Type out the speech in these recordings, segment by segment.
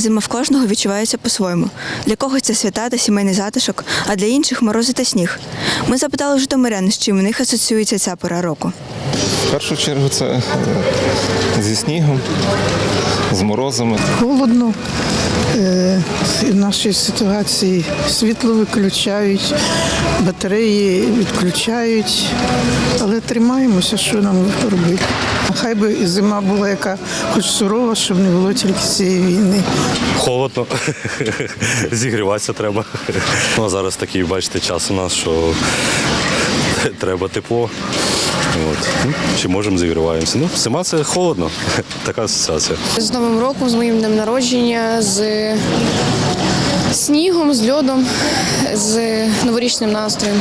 Зима в кожного відчувається по-своєму. Для когось це свята та сімейний затишок, а для інших морози та сніг. Ми запитали житомирян, з чим у них асоціюється ця пора року. В першу чергу це е, зі снігом, з морозами. Холодно. Е, В нашій ситуації світло виключають, батареї відключають, але тримаємося, що нам робити. Хай би і зима була яка хоч сурова, щоб не було тільки цієї війни. Холодно, зігріватися треба. Ну, а зараз такий, бачите, час у нас, що треба тепло. От. Ну, Чи можемо зігріваємося? Ну, зима це холодно, така асоціація. З Новим роком, з моїм днем народження, з снігом, з льодом, з новорічним настроєм.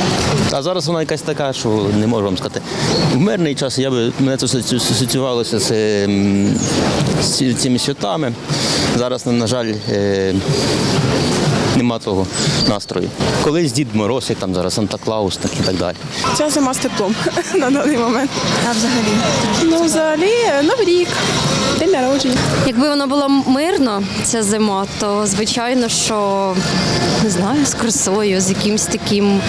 А зараз вона якась така, що не можу вам сказати. В мирний час я би мене це асоціювалося з, ем, з цими святами. Зараз, на жаль, е, нема того настрою. Колись Дід Мороз, як там зараз Санта Клаус так і так далі. Ця зима з теплом на даний момент. А взагалі? Ну, взагалі, новий рік, день народження. Якби воно було мирно, ця зима, то звичайно, що не знаю, з красою, з якимось таким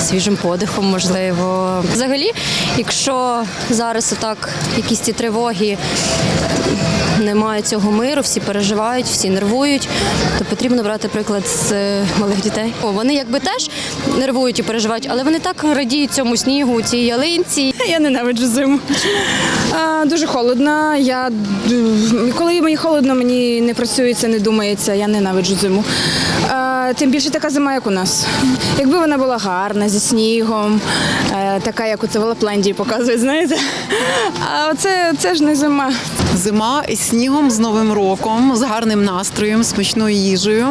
свіжим подихом, можливо. Взагалі, якщо зараз отак якісь ці тривоги, немає цього миру, всі переживають, всі нервують, то потрібно брати приклад з е, малих дітей. О, Вони якби теж нервують і переживають, але вони так радіють цьому снігу, цій ялинці. Я ненавиджу зиму. Дуже холодно. Я коли мені холодно, мені не працюється, не думається. Я ненавиджу зиму. Тим більше така зима, як у нас. Якби вона була гарна, зі снігом, е, така, як оце в Лапландії показують, знаєте. А оце це ж не зима. Зима із снігом, з Новим роком, з гарним настроєм, смачною їжею,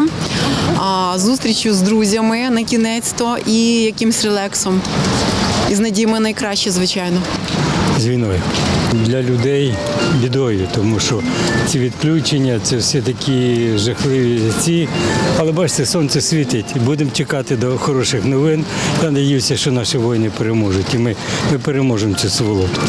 зустрічю з друзями на кінець то і якимсь релексом. І з надіями найкраще, звичайно. з війною. Для людей бідою, тому що ці відключення, це все такі жахливі ці. Але бачите, сонце світить. Будемо чекати до хороших новин. Я надіюся, що наші воїни переможуть, і ми, ми переможемо цю сволоту.